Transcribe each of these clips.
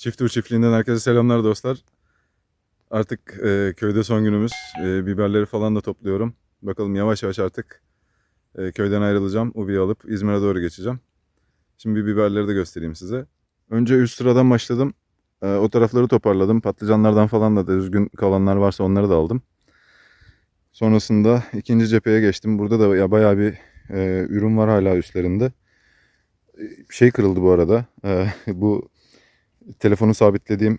Çiftliği çiftliğinden herkese selamlar dostlar. Artık e, köyde son günümüz. E, biberleri falan da topluyorum. Bakalım yavaş yavaş artık e, köyden ayrılacağım. Ubi'yi alıp İzmir'e doğru geçeceğim. Şimdi bir biberleri de göstereyim size. Önce üst sıradan başladım. E, o tarafları toparladım. Patlıcanlardan falan da düzgün kalanlar varsa onları da aldım. Sonrasında ikinci cepheye geçtim. Burada da ya bayağı bir e, ürün var hala üstlerinde. E, Şey kırıldı bu arada. E, bu telefonu sabitlediğim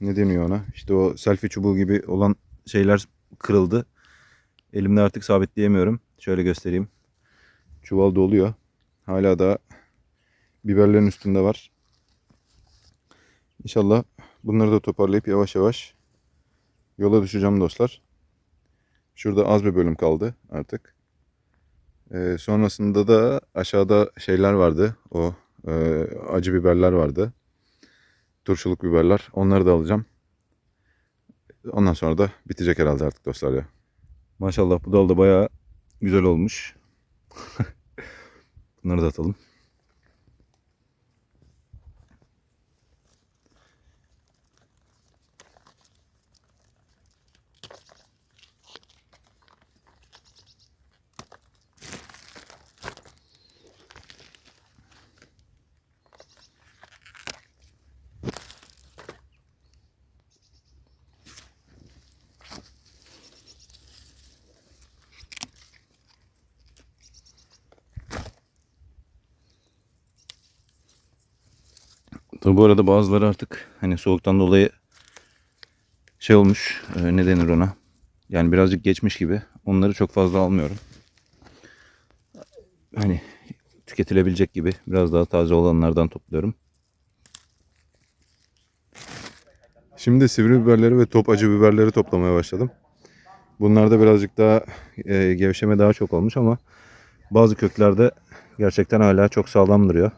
ne deniyor ona? İşte o selfie çubuğu gibi olan şeyler kırıldı. Elimde artık sabitleyemiyorum. Şöyle göstereyim. Çuval doluyor. Hala da biberlerin üstünde var. İnşallah bunları da toparlayıp yavaş yavaş yola düşeceğim dostlar. Şurada az bir bölüm kaldı artık. Ee, sonrasında da aşağıda şeyler vardı. O e, acı biberler vardı turşuluk biberler. Onları da alacağım. Ondan sonra da bitecek herhalde artık dostlar ya. Maşallah bu dal da bayağı güzel olmuş. Bunları da atalım. Tabi bu arada bazıları artık hani soğuktan dolayı şey olmuş e, ne denir ona yani birazcık geçmiş gibi onları çok fazla almıyorum. Hani tüketilebilecek gibi biraz daha taze olanlardan topluyorum. Şimdi sivri biberleri ve top acı biberleri toplamaya başladım. Bunlarda birazcık daha e, gevşeme daha çok olmuş ama bazı köklerde gerçekten hala çok sağlam duruyor.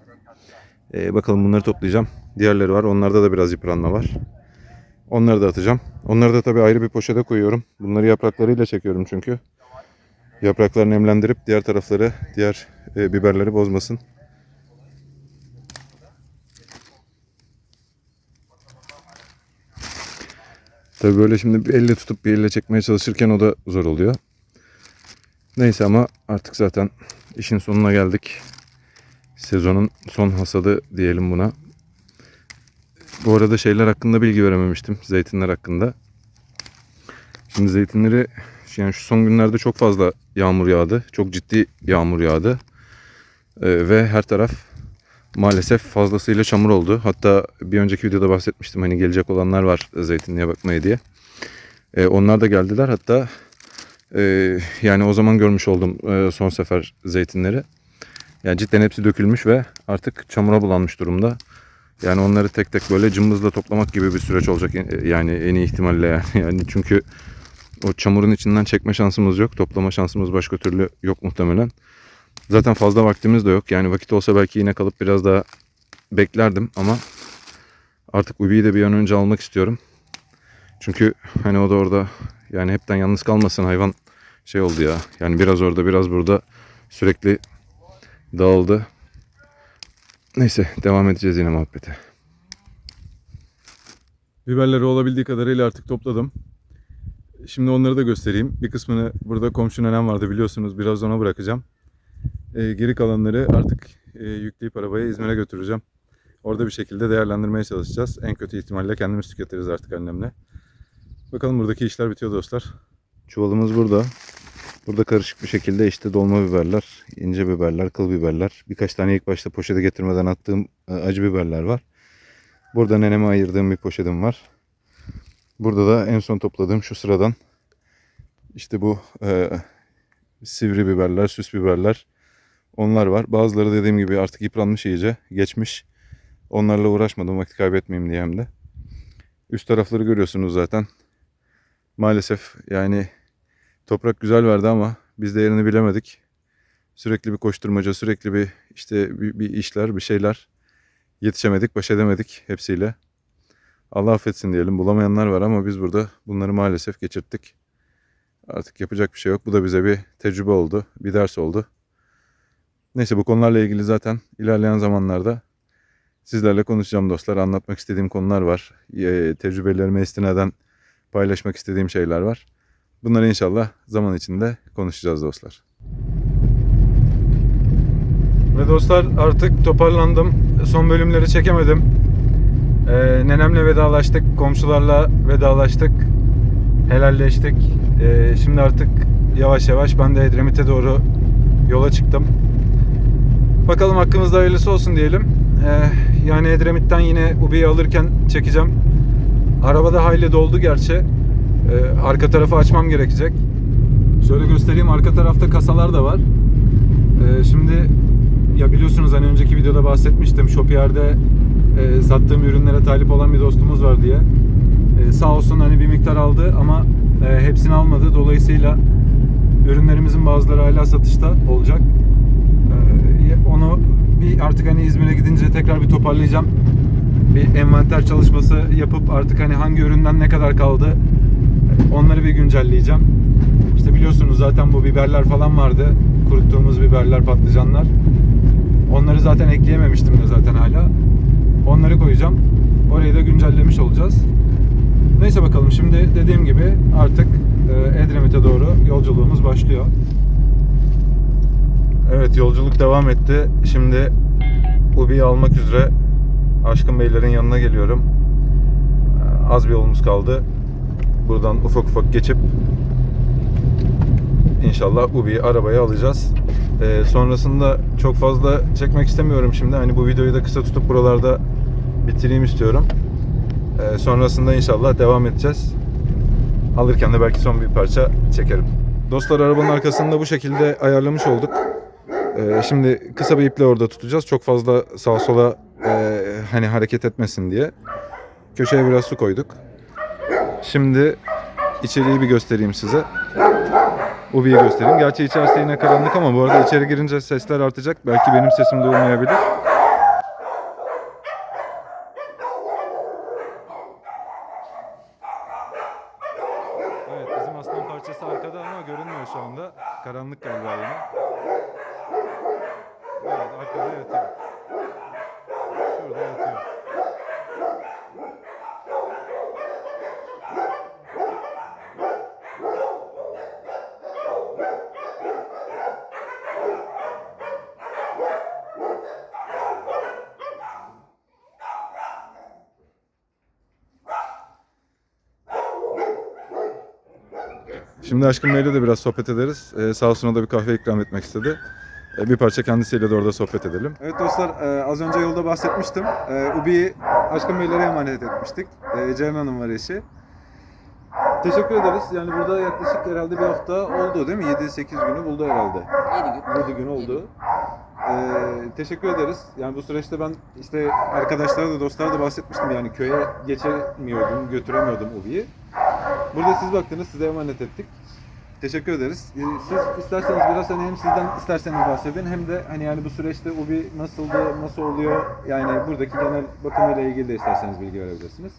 Ee, bakalım bunları toplayacağım. Diğerleri var. Onlarda da biraz yıpranma var. Onları da atacağım. Onları da tabii ayrı bir poşete koyuyorum. Bunları yapraklarıyla çekiyorum çünkü. Yaprakları nemlendirip diğer tarafları, diğer e, biberleri bozmasın. Tabii böyle şimdi bir elle tutup bir elle çekmeye çalışırken o da zor oluyor. Neyse ama artık zaten işin sonuna geldik sezonun son hasadı diyelim buna. Bu arada şeyler hakkında bilgi verememiştim. Zeytinler hakkında. Şimdi zeytinleri yani şu son günlerde çok fazla yağmur yağdı. Çok ciddi yağmur yağdı. Ee, ve her taraf maalesef fazlasıyla çamur oldu. Hatta bir önceki videoda bahsetmiştim hani gelecek olanlar var zeytinliğe bakmaya diye. Ee, onlar da geldiler. Hatta e, yani o zaman görmüş oldum e, son sefer zeytinleri. Yani cidden hepsi dökülmüş ve artık çamura bulanmış durumda. Yani onları tek tek böyle cımbızla toplamak gibi bir süreç olacak yani en iyi ihtimalle yani. yani çünkü o çamurun içinden çekme şansımız yok. Toplama şansımız başka türlü yok muhtemelen. Zaten fazla vaktimiz de yok. Yani vakit olsa belki yine kalıp biraz daha beklerdim ama artık Ubi'yi de bir an önce almak istiyorum. Çünkü hani o da orada yani hepten yalnız kalmasın hayvan şey oldu ya. Yani biraz orada biraz burada sürekli dağıldı. Neyse devam edeceğiz yine muhabbete. Biberleri olabildiği kadarıyla artık topladım. Şimdi onları da göstereyim. Bir kısmını burada komşu nenem vardı biliyorsunuz. Biraz ona bırakacağım. Ee, geri kalanları artık e, yükleyip arabaya İzmir'e götüreceğim. Orada bir şekilde değerlendirmeye çalışacağız. En kötü ihtimalle kendimiz tüketiriz artık annemle. Bakalım buradaki işler bitiyor dostlar. Çuvalımız burada. Burada karışık bir şekilde işte dolma biberler, ince biberler, kıl biberler. Birkaç tane ilk başta poşete getirmeden attığım e, acı biberler var. Burada neneme ayırdığım bir poşetim var. Burada da en son topladığım şu sıradan işte bu e, sivri biberler, süs biberler onlar var. Bazıları dediğim gibi artık yıpranmış iyice, geçmiş. Onlarla uğraşmadım vakit kaybetmeyeyim diye hem de. Üst tarafları görüyorsunuz zaten. Maalesef yani Toprak güzel verdi ama biz de yerini bilemedik. Sürekli bir koşturmaca, sürekli bir işte bir, bir işler, bir şeyler. Yetişemedik, baş edemedik hepsiyle. Allah affetsin diyelim. Bulamayanlar var ama biz burada bunları maalesef geçirttik. Artık yapacak bir şey yok. Bu da bize bir tecrübe oldu, bir ders oldu. Neyse bu konularla ilgili zaten ilerleyen zamanlarda sizlerle konuşacağım dostlar. Anlatmak istediğim konular var. Tecrübelerime istinaden paylaşmak istediğim şeyler var. Bunları inşallah zaman içinde konuşacağız dostlar. Ve dostlar artık toparlandım. Son bölümleri çekemedim. Ee, nenemle vedalaştık, komşularla vedalaştık, helalleştik. Ee, şimdi artık yavaş yavaş ben de Edremit'e doğru yola çıktım. Bakalım hakkımızda hayırlısı olsun diyelim. Ee, yani Edremit'ten yine Ubi'yi alırken çekeceğim. Arabada hayli doldu gerçi. Ee, arka tarafı açmam gerekecek. Şöyle göstereyim arka tarafta kasalar da var. Ee, şimdi ya biliyorsunuz hani önceki videoda bahsetmiştim. Shopier'de e, sattığım ürünlere talip olan bir dostumuz var diye. E, sağ olsun hani bir miktar aldı ama e, hepsini almadı. Dolayısıyla ürünlerimizin bazıları hala satışta olacak. E, onu bir artık hani İzmir'e gidince tekrar bir toparlayacağım. Bir envanter çalışması yapıp artık hani hangi üründen ne kadar kaldı onları bir güncelleyeceğim. İşte biliyorsunuz zaten bu biberler falan vardı. Kuruttuğumuz biberler, patlıcanlar. Onları zaten ekleyememiştim de zaten hala. Onları koyacağım. Orayı da güncellemiş olacağız. Neyse bakalım şimdi dediğim gibi artık e, Edremit'e doğru yolculuğumuz başlıyor. Evet yolculuk devam etti. Şimdi Ubi'yi almak üzere Aşkın Beylerin yanına geliyorum. E, Az bir yolumuz kaldı. Buradan ufak ufak geçip İnşallah Ubi'yi arabaya alacağız. Ee, sonrasında çok fazla çekmek istemiyorum şimdi. Hani bu videoyu da kısa tutup buralarda bitireyim istiyorum. Ee, sonrasında inşallah devam edeceğiz. Alırken de belki son bir parça çekerim. Dostlar arabanın arkasını da bu şekilde ayarlamış olduk. Ee, şimdi kısa bir iple orada tutacağız. Çok fazla sağa sola e, hani hareket etmesin diye. Köşeye biraz su koyduk. Şimdi içeriği bir göstereyim size. Ubi'yi göstereyim. Gerçi içerisi yine karanlık ama bu arada içeri girince sesler artacak. Belki benim sesim duyulmayabilir. Evet bizim aslan parçası arkada ama görünmüyor şu anda. Karanlık galiba yine. Evet arkada yatıyor. Şurada yatıyor. Şimdi Aşkın Bey'le de biraz sohbet ederiz. Ee, sağ olsun o da bir kahve ikram etmek istedi. Ee, bir parça kendisiyle de orada sohbet edelim. Evet dostlar e, az önce yolda bahsetmiştim. E, Ubi'yi Aşkın Beylere emanet etmiştik. E, Ceren Hanım var eşi. Teşekkür ederiz. Yani burada yaklaşık herhalde bir hafta oldu değil mi? 7-8 günü buldu herhalde. 7 gün. 7 gün oldu. E, teşekkür ederiz. Yani bu süreçte ben işte arkadaşlara da dostlara da bahsetmiştim. Yani köye geçemiyordum, götüremiyordum Ubi'yi. Burada siz baktınız, size emanet ettik. Teşekkür ederiz. Ee, Siz isterseniz biraz hani hem sizden isterseniz bahsedin hem de hani yani bu süreçte Ubi nasıldı, nasıl oluyor? Yani buradaki genel bakımıyla ilgili de isterseniz bilgi verebilirsiniz.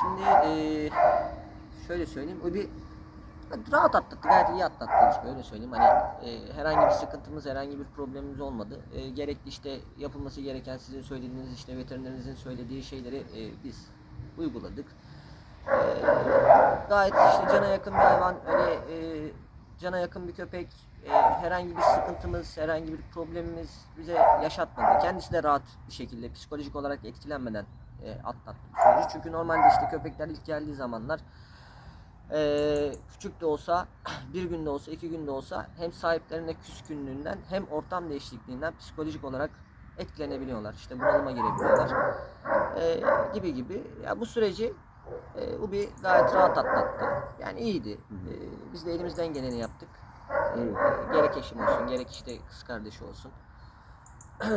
Şimdi eee şöyle söyleyeyim. O bir rahat atlattı. Gayet iyi atlattı. Öyle söyleyeyim. Hani eee, herhangi bir sıkıntımız, herhangi bir problemimiz olmadı. Eee, gerekli işte yapılması gereken sizin söylediğiniz işte veterinerinizin söylediği şeyleri biz uyguladık. Gayet işte cana yakın bir hayvan. Öyle eee, cana yakın bir köpek. Eee, herhangi bir sıkıntımız, herhangi bir problemimiz bize yaşatmadı. Kendisi de rahat bir şekilde psikolojik olarak etkilenmeden e, atlattı süreci. Çünkü normalde işte köpekler ilk geldiği zamanlar e, küçük de olsa, bir günde olsa, iki günde olsa hem sahiplerine küskünlüğünden hem ortam değişikliğinden psikolojik olarak etkilenebiliyorlar. İşte bunalıma girebiliyorlar. E, gibi gibi. Ya bu süreci e, Ubi gayet rahat atlattı. Yani iyiydi. E, biz de elimizden geleni yaptık. E, gerek eşim olsun, gerek işte kız kardeşi olsun.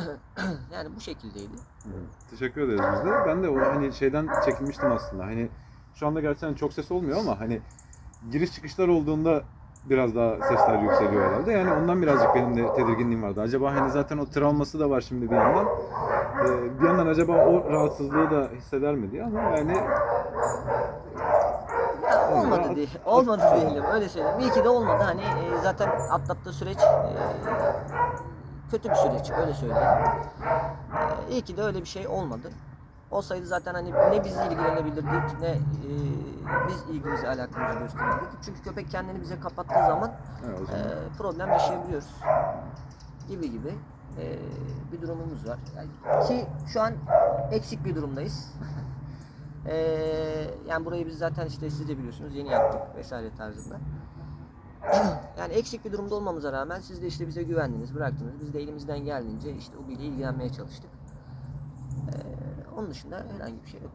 yani bu şekildeydi. Teşekkür ederiz biz de. Ben de o hani şeyden çekinmiştim aslında. Hani şu anda gerçekten çok ses olmuyor ama hani giriş çıkışlar olduğunda biraz daha sesler yükseliyor herhalde. Yani ondan birazcık benim de tedirginliğim vardı. Acaba hani zaten o travması da var şimdi bir yandan. Ee, bir yandan acaba o rahatsızlığı da hisseder mi diye ama yani Ya olmadı diye, olmadı diyelim öyle söyleyeyim. İyi ki de olmadı. Hani e, zaten atlattığı süreç e, kötü bir süreç öyle söyleyeyim. İyi ki de öyle bir şey olmadı. Olsaydı zaten hani ne biz ilgilenebilirdik ne e, biz ilgimizi alakamızı gösterebilirdik. Çünkü köpek kendini bize kapattığı zaman Evet, e, zaman. problem yaşayabiliyoruz. Gibi gibi e, bir durumumuz var. Yani ki şu an eksik bir durumdayız. E, yani burayı biz zaten işte siz de biliyorsunuz yeni yaptık vesaire tarzında. yani eksik bir durumda olmamıza rağmen siz de işte bize güvendiniz, bıraktınız. Biz de elimizden geldiğince işte o ile ilgilenmeye çalıştık. Onun dışında herhangi bir şey yok.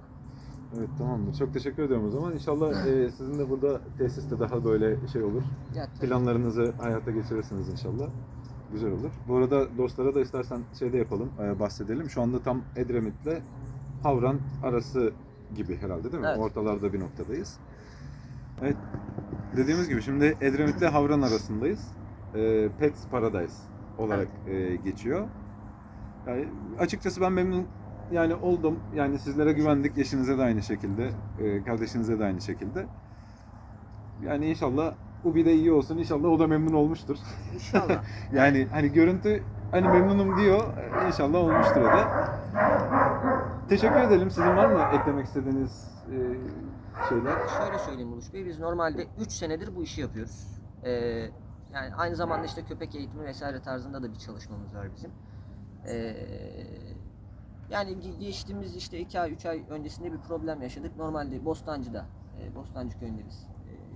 Evet tamamdır. Çok teşekkür ediyorum o zaman. İnşallah e, sizin de burada tesiste daha böyle şey olur. Ya, tabii. Planlarınızı hayata geçirirsiniz inşallah. Güzel olur. Bu arada dostlara da istersen şey de yapalım, e, bahsedelim. Şu anda tam Edremit'le Havran arası gibi herhalde değil mi? Evet. Ortalarda bir noktadayız. Evet. Dediğimiz gibi şimdi Edremit'le Havran arasındayız. E, Pets Paradise olarak e, geçiyor. Yani açıkçası ben memnun yani oldum. Yani sizlere güvendik. Eşinize de aynı şekilde, e, kardeşinize de aynı şekilde. Yani inşallah Ubi de iyi olsun. İnşallah o da memnun olmuştur. İnşallah. Yani hani görüntü hani memnunum diyor. İnşallah olmuştur o da. Teşekkür edelim. Sizin var mı eklemek istediğiniz e, şeyler? Şöyle söyleyeyim Uluş Bey, biz normalde 3 senedir bu işi yapıyoruz. Ee, yani aynı zamanda işte köpek eğitimi vesaire tarzında da bir çalışmamız var bizim. Ee, yani ge- geçtiğimiz işte 2 ay 3 ay öncesinde bir problem yaşadık. Normalde Bostancı'da, e, Bostancı köyünde biz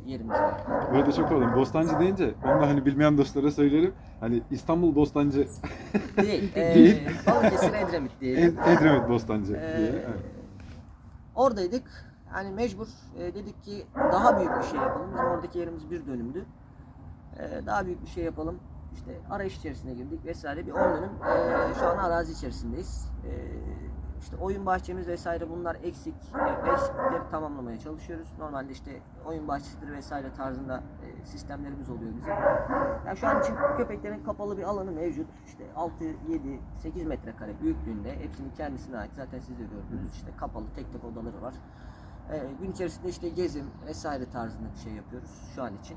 e, yerimiz var. Böyle çok olalım. Bostancı deyince onu da hani bilmeyen dostlara söyleyelim. Hani İstanbul Bostancı, Değil, e, Değil. Balıkesir Edremit diyelim. Ed- Edremit Bostancı Ee, diye. Evet. Oradaydık. Yani mecbur e, dedik ki daha büyük bir şey yapalım. Bizim oradaki yerimiz bir dönümdü. E, daha büyük bir şey yapalım. İşte arayış içerisine girdik vesaire. Bir 10 dönüm e, şu an arazi içerisindeyiz. E, işte oyun bahçemiz vesaire bunlar eksik. E, eksiklikleri tamamlamaya çalışıyoruz. Normalde işte oyun bahçesidir vesaire tarzında e, sistemlerimiz oluyor bizim. Yani şu an için köpeklerin kapalı bir alanı mevcut. İşte 6, 7, 8 metrekare büyüklüğünde. Hepsinin kendisine ait. Zaten siz de gördünüz. İşte kapalı tek tek odaları var. Ee, gün içerisinde işte gezim vesaire tarzında bir şey yapıyoruz şu an için.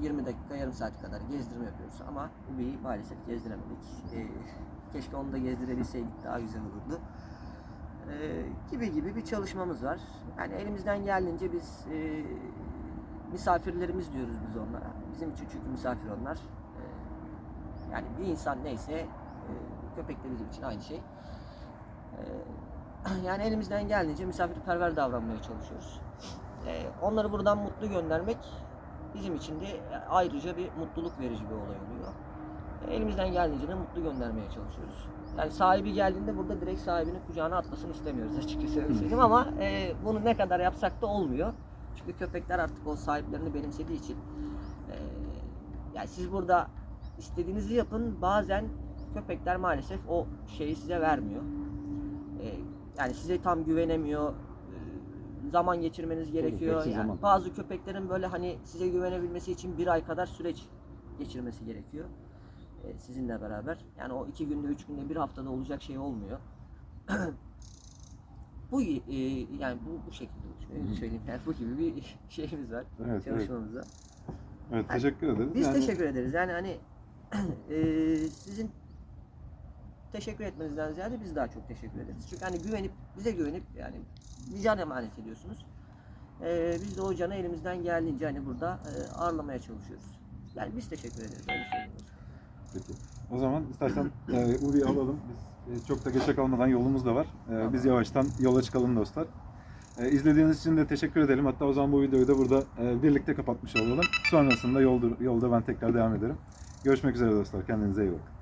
Ee, 20 dakika, yarım saat kadar gezdirme yapıyoruz ama Ubi'yi maalesef gezdiremedik. Ee, keşke onu da gezdirebilseydik daha güzel olurdu. Ee, gibi gibi bir çalışmamız var. Yani elimizden geldiğince biz e, misafirlerimiz diyoruz biz onlara. Bizim için çünkü misafir onlar. Ee, yani bir insan neyse e, köpek de bizim için aynı şey. Ee, yani elimizden geldiğince misafirperver davranmaya çalışıyoruz. Ee, onları buradan mutlu göndermek bizim için de ayrıca bir mutluluk verici bir olay oluyor. Ee, elimizden geldiğince de mutlu göndermeye çalışıyoruz. Yani sahibi geldiğinde burada direkt sahibinin kucağına atmasını istemiyoruz açıkçası öyle söyleyeyim ama e, bunu ne kadar yapsak da olmuyor. Çünkü köpekler artık o sahiplerini benimsediği için e, yani siz burada istediğinizi yapın bazen köpekler maalesef o şeyi size vermiyor. E, yani size tam güvenemiyor. Zaman geçirmeniz gerekiyor. Yani zaman. bazı köpeklerin böyle hani size güvenebilmesi için bir ay kadar süreç geçirmesi gerekiyor. e, sizinle beraber. Yani o iki günde, üç günde, bir haftada olacak şey olmuyor. bu e, yani bu, bu şekilde söyleyeyim yani bu gibi bir şeyimiz var. Evet, evet. çalışmamız var. Evet, teşekkür ederiz. Biz Yani- teşekkür ederiz. Yani hani e, sizin teşekkür etmenizden ziyade biz daha çok teşekkür ederiz. Çünkü hani güvenip bize güvenip yani bir can emanet ediyorsunuz. E, biz de o canı elimizden geldiğince hani burada e, ağırlamaya çalışıyoruz. Yani biz teşekkür ederiz. Öyle. Peki. O zaman istersen e, Ubi'yi alalım. Biz e, çok da geçe kalmadan yolumuz da var. E, biz yavaştan yola çıkalım dostlar. E, izlediğiniz için de teşekkür edelim. Hatta o zaman bu videoyu da burada e, birlikte kapatmış olalım. Sonrasında yolda, yolda ben tekrar devam ederim. Görüşmek üzere dostlar. Kendinize iyi bakın.